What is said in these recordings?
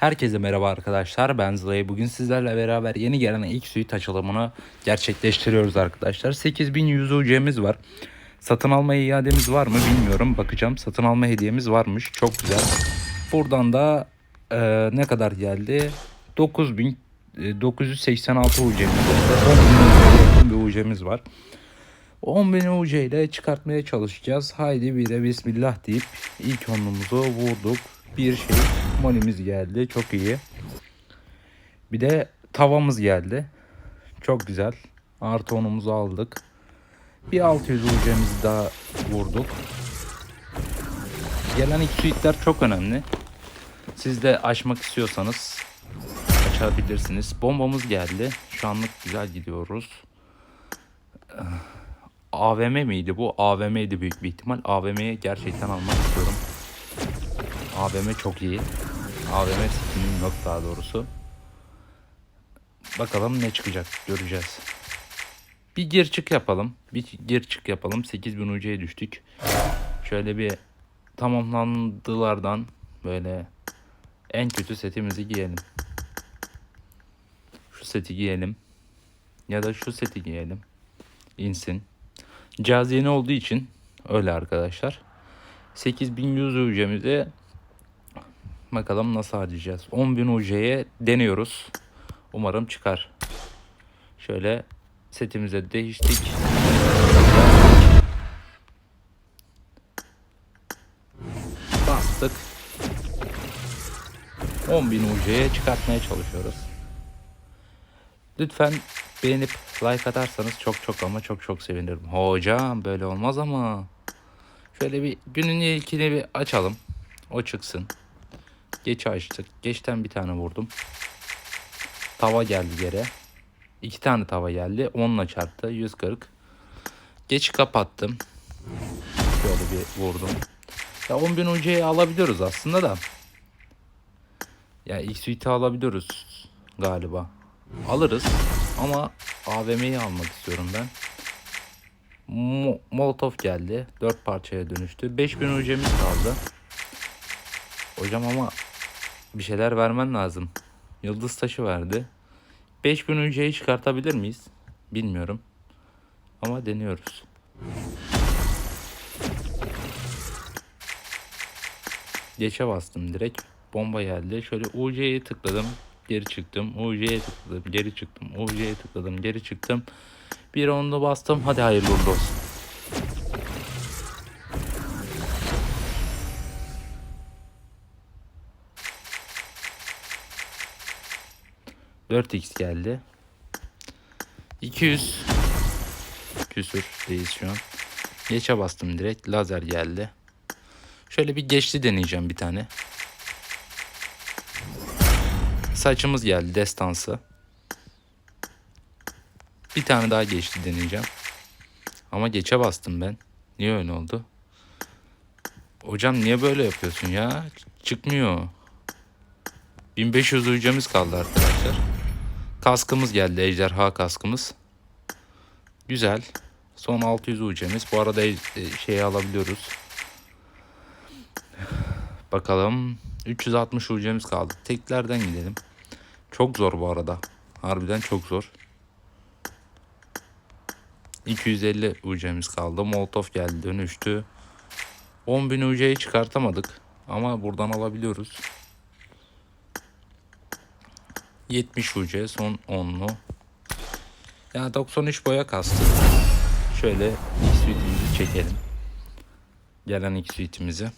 Herkese merhaba arkadaşlar. Ben Zılay. Bugün sizlerle beraber yeni gelen ilk suite açılımını gerçekleştiriyoruz arkadaşlar. 8100 UC'miz var. Satın alma iademiz var mı bilmiyorum. Bakacağım. Satın alma hediyemiz varmış. Çok güzel. Buradan da e, ne kadar geldi? 9000 e, 986 UC'miz var. 10.000 bir UC'miz var. 10.000 UC ile çıkartmaya çalışacağız. Haydi bir de bismillah deyip ilk onumuzu vurduk. Bir şey monimiz geldi. Çok iyi. Bir de tavamız geldi. Çok güzel. Artı onumuzu aldık. Bir 600 UC'mizi daha vurduk. Gelen ilk suitler çok önemli. Siz de açmak istiyorsanız açabilirsiniz. Bombamız geldi. Şu anlık güzel gidiyoruz. AVM miydi bu? AVM'ydi büyük bir ihtimal. AVM'yi gerçekten almak istiyorum. AVM çok iyi. AVM skinim yok daha doğrusu. Bakalım ne çıkacak göreceğiz. Bir gir çık yapalım. Bir gir çık yapalım. 8000 UC'ye düştük. Şöyle bir tamamlandılardan böyle en kötü setimizi giyelim. Şu seti giyelim. Ya da şu seti giyelim. İnsin. Cihaz yeni olduğu için öyle arkadaşlar. 8100 UC'mizi bakalım nasıl harcayacağız. 10.000 UC'ye deniyoruz. Umarım çıkar. Şöyle setimize değiştik. Bastık. 10.000 UC'ye çıkartmaya çalışıyoruz. Lütfen beğenip like atarsanız çok çok ama çok çok sevinirim. Hocam böyle olmaz ama. Şöyle bir günün ilkini bir açalım. O çıksın. Geç açtık. Geçten bir tane vurdum. Tava geldi yere. İki tane tava geldi. Onunla çarptı. 140. Geç kapattım. Şöyle bir vurdum. Ya 10.000 UC'yi alabiliyoruz aslında da. Ya suite'i alabiliyoruz galiba. Alırız ama AVM'yi almak istiyorum ben. Mo- Molotov geldi. 4 parçaya dönüştü. 5000 UC'miz kaldı. Hocam ama bir şeyler vermen lazım. Yıldız taşı verdi. 5000 UC'yi çıkartabilir miyiz? Bilmiyorum. Ama deniyoruz. Geçe bastım direkt. Bomba geldi. Şöyle UC'ye tıkladım. Geri çıktım. UC'ye tıkladım. Geri çıktım. UC'ye tıkladım. Geri çıktım. Bir onda bastım. Hadi hayırlı olsun. Dört x geldi. 200 küsürdeyiz şu an. Geçe bastım direkt. Lazer geldi. Şöyle bir geçti deneyeceğim bir tane. Saçımız geldi destansı. Bir tane daha geçti deneyeceğim. Ama geçe bastım ben. Niye öyle oldu? Hocam niye böyle yapıyorsun ya? Çıkmıyor. 1500 uyucamız kaldı arkadaşlar. Kaskımız geldi. Ejderha kaskımız. Güzel. Son 600 uyucamız. Bu arada e, şeyi alabiliyoruz. Bakalım. 360 uyucamız kaldı. Teklerden gidelim. Çok zor bu arada. Harbiden çok zor. 250 UC'miz kaldı. Molotov geldi dönüştü. 10.000 UC'yi çıkartamadık. Ama buradan alabiliyoruz. 70 UC son 10'lu. Ya 93 boya kastı. Şöyle ilk suite'imizi çekelim. Gelen ilk suite'imizi.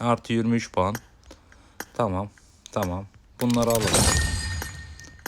Artı 23 puan. Tamam. Tamam. Bunları alalım.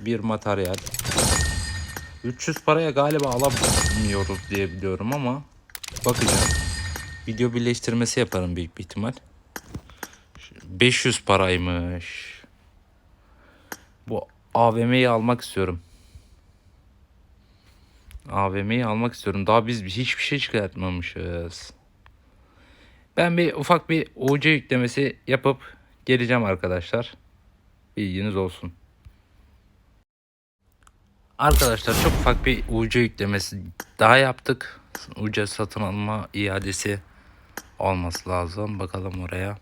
Bir materyal. 300 paraya galiba alamıyoruz diye biliyorum ama bakacağım. Video birleştirmesi yaparım büyük bir ihtimal. 500 paraymış. Bu AVM'yi almak istiyorum. AVM'yi almak istiyorum. Daha biz hiçbir şey çıkartmamışız. Ben bir ufak bir UC yüklemesi yapıp geleceğim arkadaşlar. Bilginiz olsun. Arkadaşlar çok ufak bir UC yüklemesi daha yaptık. UC satın alma iadesi olması lazım. Bakalım oraya.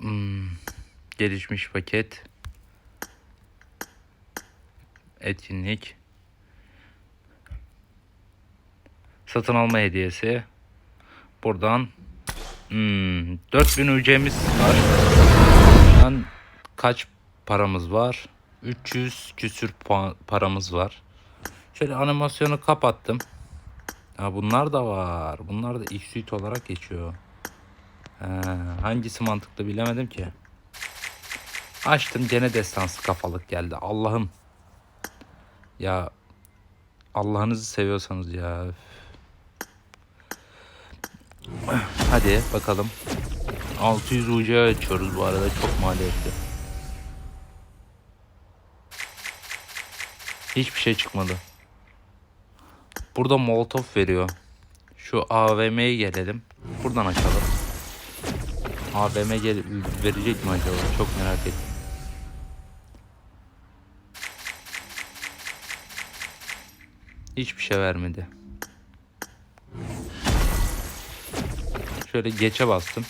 Hmm. Gelişmiş paket. Etkinlik. Satın alma hediyesi. Buradan hmm, 4000 ücremiz var. Şu kaç paramız var? 300 küsür paramız var. Şöyle animasyonu kapattım. Ha bunlar da var. Bunlar da suite olarak geçiyor. He, hangisi mantıklı bilemedim ki. Açtım gene destansı kafalık geldi. Allah'ım. Ya Allah'ınızı seviyorsanız ya. Hadi bakalım. 600 uca açıyoruz bu arada çok maliyetli. Hiçbir şey çıkmadı. Burada Molotov veriyor. Şu AVM'ye gelelim. Buradan açalım. AVM gel verecek mi acaba? Çok merak ettim. Hiçbir şey vermedi. Şöyle geçe bastım.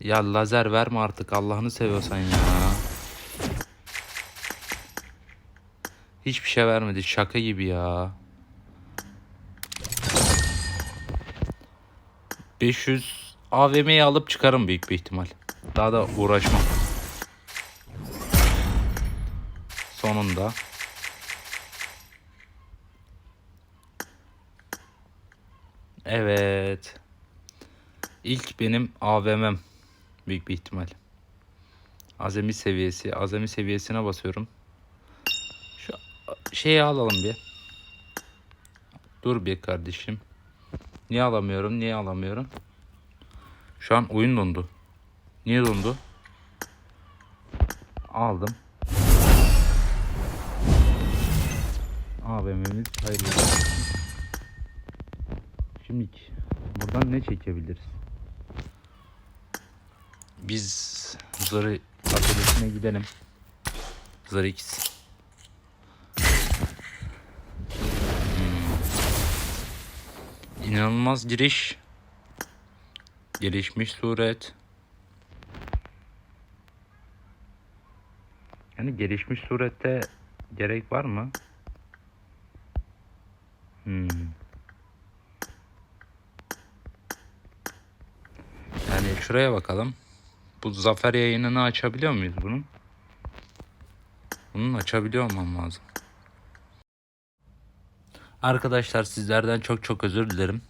Ya lazer verme artık Allah'ını seviyorsan ya. Hiçbir şey vermedi. Şaka gibi ya. 500 AVM'yi alıp çıkarım büyük bir ihtimal. Daha da uğraşmam. Sonunda. Evet. İlk benim AVM'm büyük bir ihtimal. Azami seviyesi. Azami seviyesine basıyorum. Şu şeyi alalım bir. Dur bir kardeşim. Niye alamıyorum? Niye alamıyorum? Şu an oyun dondu. Niye dondu? Aldım. AVM'miz hayırlı olsun. Şimdi buradan ne çekebiliriz? Biz Zarı atölyesine gidelim. Zarı X. Hmm. İnanılmaz giriş. Gelişmiş suret. Yani gelişmiş surette gerek var mı? Hmm. Yani şuraya bakalım. Bu zafer yayınını açabiliyor muyuz bunun? Bunun açabiliyor olmam lazım. Arkadaşlar sizlerden çok çok özür dilerim.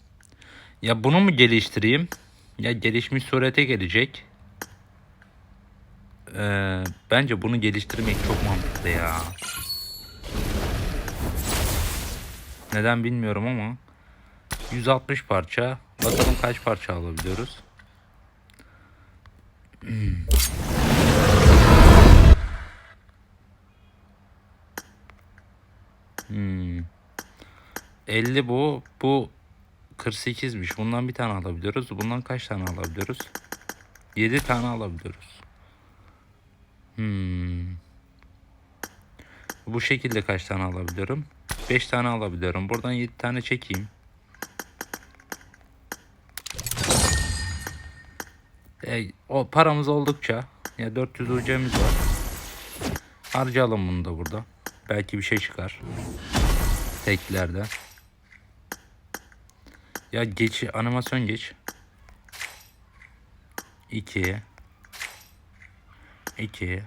Ya bunu mu geliştireyim? Ya gelişmiş surete gelecek. Ee, bence bunu geliştirmek çok mantıklı ya. Neden bilmiyorum ama 160 parça. Bakalım kaç parça alabiliyoruz. Hmm. 50 bu. Bu 48'miş. Bundan bir tane alabiliyoruz. Bundan kaç tane alabiliyoruz? 7 tane alabiliyoruz. Hmm. Bu şekilde kaç tane alabiliyorum? 5 tane alabiliyorum. Buradan 7 tane çekeyim. E, o paramız oldukça ya 400 ucemiz var. Harcayalım bunu da burada. Belki bir şey çıkar. Teklerde. Ya geç animasyon geç. 2 2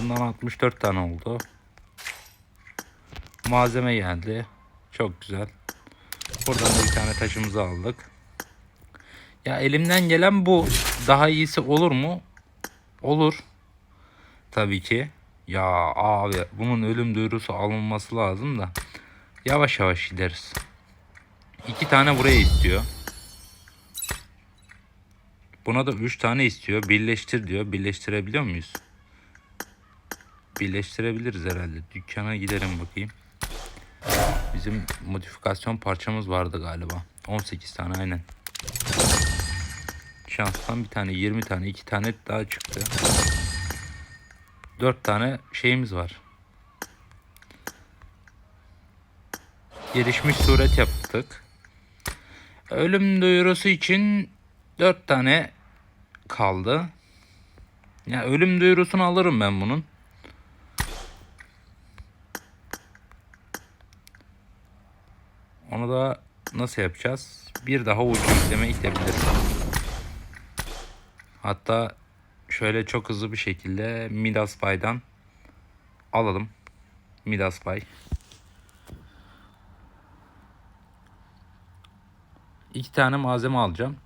Bundan 64 tane oldu. Malzeme geldi. Çok güzel. Buradan da bir tane taşımızı aldık. Ya elimden gelen bu. Daha iyisi olur mu? Olur. Tabii ki. Ya abi bunun ölüm duyurusu alınması lazım da. Yavaş yavaş gideriz. İki tane buraya istiyor. Buna da üç tane istiyor. Birleştir diyor. Birleştirebiliyor muyuz? Birleştirebiliriz herhalde. Dükkana gidelim bakayım. Bizim modifikasyon parçamız vardı galiba. 18 tane aynen. Şanstan bir tane 20 tane 2 tane daha çıktı. 4 tane şeyimiz var. Gelişmiş suret yaptık. Ölüm duyurusu için 4 tane kaldı. Ya ölüm duyurusunu alırım ben bunun. Onu da nasıl yapacağız? Bir daha ucu yükleme ekleyebilirim. Hatta şöyle çok hızlı bir şekilde Midas Pay'dan alalım. Midas Pay. İki tane malzeme alacağım.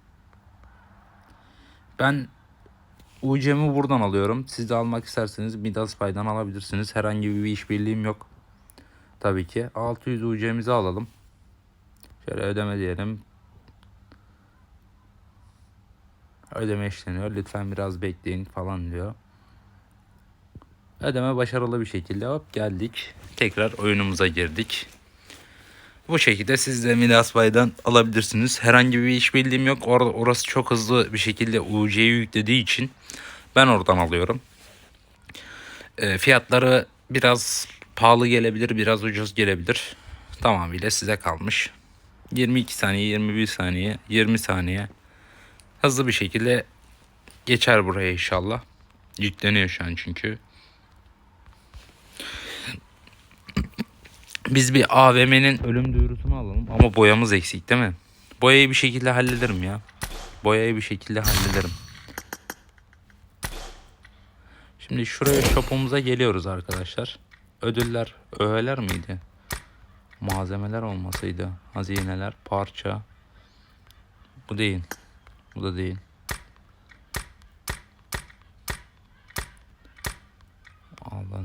Ben UC'mi buradan alıyorum. Siz de almak isterseniz Midas Pay'dan alabilirsiniz. Herhangi bir işbirliğim yok. Tabii ki. 600 UC'mizi alalım. Şöyle ödeme diyelim. Ödeme işleniyor. Lütfen biraz bekleyin falan diyor. Ödeme başarılı bir şekilde hop geldik. Tekrar oyunumuza girdik. Bu şekilde siz de Midas Pay'dan alabilirsiniz. Herhangi bir işbirliğim yok. Or orası çok hızlı bir şekilde UC'yi yüklediği için ben oradan alıyorum. E, fiyatları biraz pahalı gelebilir, biraz ucuz gelebilir. Tamamıyla size kalmış. 22 saniye, 21 saniye, 20 saniye. Hızlı bir şekilde geçer buraya inşallah. Yükleniyor şu an çünkü. Biz bir AVM'nin ölüm duyurusunu alalım ama boyamız eksik değil mi? Boyayı bir şekilde hallederim ya. Boyayı bir şekilde hallederim. Şimdi şuraya shop'umuza geliyoruz arkadaşlar. Ödüller, öğeler miydi? Malzemeler olmasıydı. Hazineler, parça. Bu değil. Bu da değil. Allah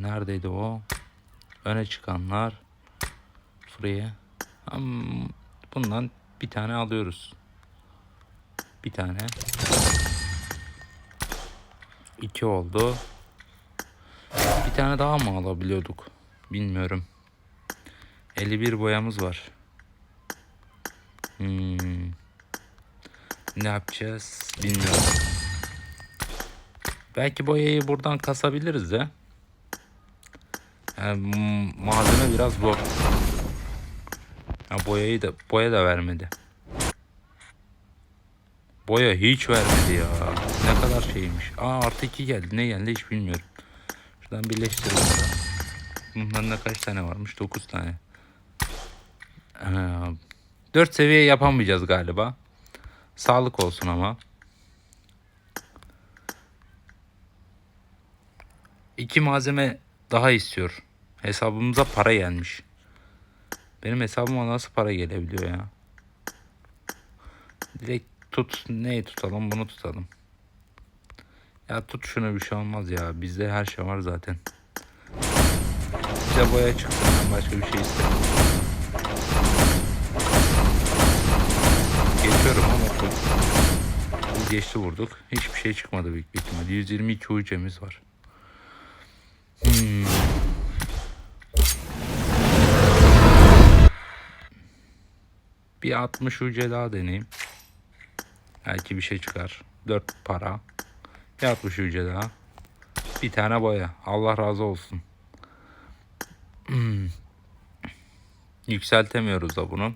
neredeydi o? Öne çıkanlar. Free. Bundan bir tane alıyoruz. Bir tane. İki oldu. Bir tane daha mı alabiliyorduk? Bilmiyorum. 51 boyamız var. Hmm. Ne yapacağız? Bilmiyorum. Belki boyayı buradan kasabiliriz de. Yani malzeme biraz zor. Ha, boyayı da boya da vermedi. Boya hiç vermedi ya. Ne kadar şeymiş. Aa artı 2 geldi. Ne geldi hiç bilmiyorum. Şuradan birleştirelim. da. Bunların kaç tane varmış? 9 tane. Aa, 4 seviye yapamayacağız galiba. Sağlık olsun ama. İki malzeme daha istiyor. Hesabımıza para gelmiş. Benim hesabıma nasıl para gelebiliyor ya? Direkt tut. Neyi tutalım? Bunu tutalım. Ya tut şunu bir şey olmaz ya. Bizde her şey var zaten. Bize boya çıksın. Ben başka bir şey istemiyorum. Geçiyorum ama geçti vurduk. Hiçbir şey çıkmadı büyük bir ihtimal. 122 ucemiz var. Hmm. Bir 60 ucu daha deneyeyim. Belki bir şey çıkar. 4 para. Bir 60 ucu daha. Bir tane boya. Allah razı olsun. Hmm. Yükseltemiyoruz da bunu.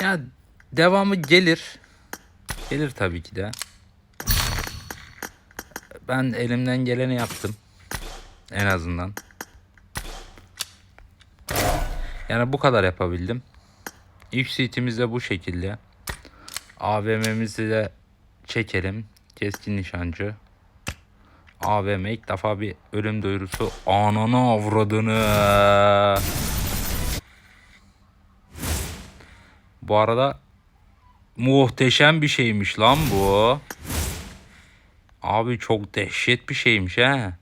Ya devamı gelir. Gelir tabii ki de. Ben elimden geleni yaptım. En azından. Yani bu kadar yapabildim. İlk seatimiz de bu şekilde. AVM'mizi de çekelim. Keskin nişancı. AVM ilk defa bir ölüm duyurusu. Ananı avradını. Bu arada muhteşem bir şeymiş lan bu. Abi çok dehşet bir şeymiş he.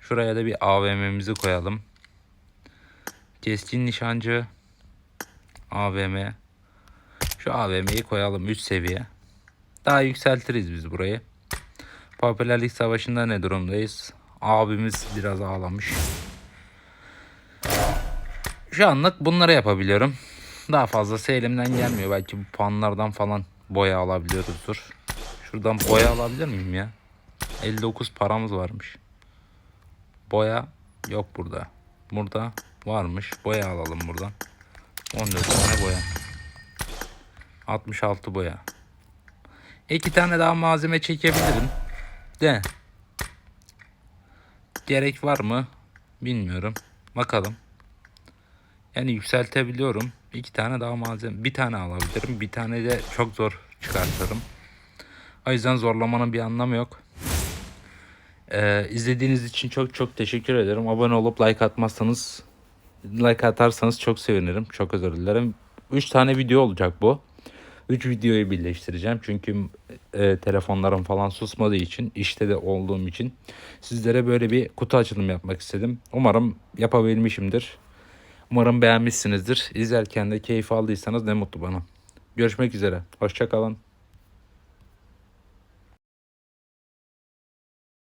Şuraya da bir AVM'mizi koyalım. Keskin nişancı. AVM. Şu AVM'yi koyalım 3 seviye. Daha yükseltiriz biz burayı. Popülerlik savaşında ne durumdayız? Abimiz biraz ağlamış. Şu anlık bunları yapabiliyorum. Daha fazlası elimden gelmiyor. Belki bu puanlardan falan boya alabiliyoruzdur. Şuradan boya alabilir miyim ya? 59 paramız varmış. Boya yok burada. Burada varmış. Boya alalım buradan. 14 tane boya. 66 boya. İki tane daha malzeme çekebilirim. De. Gerek var mı? Bilmiyorum. Bakalım. Yani yükseltebiliyorum. İki tane daha malzeme. Bir tane alabilirim. Bir tane de çok zor çıkartırım. O yüzden zorlamanın bir anlamı yok. Ee, izlediğiniz için çok çok teşekkür ederim. Abone olup like atmazsanız like atarsanız çok sevinirim. Çok özür dilerim. 3 tane video olacak bu. 3 videoyu birleştireceğim. Çünkü e, telefonlarım falan susmadığı için, işte de olduğum için sizlere böyle bir kutu açılım yapmak istedim. Umarım yapabilmişimdir. Umarım beğenmişsinizdir. İzlerken de keyif aldıysanız ne mutlu bana. Görüşmek üzere. Hoşçakalın.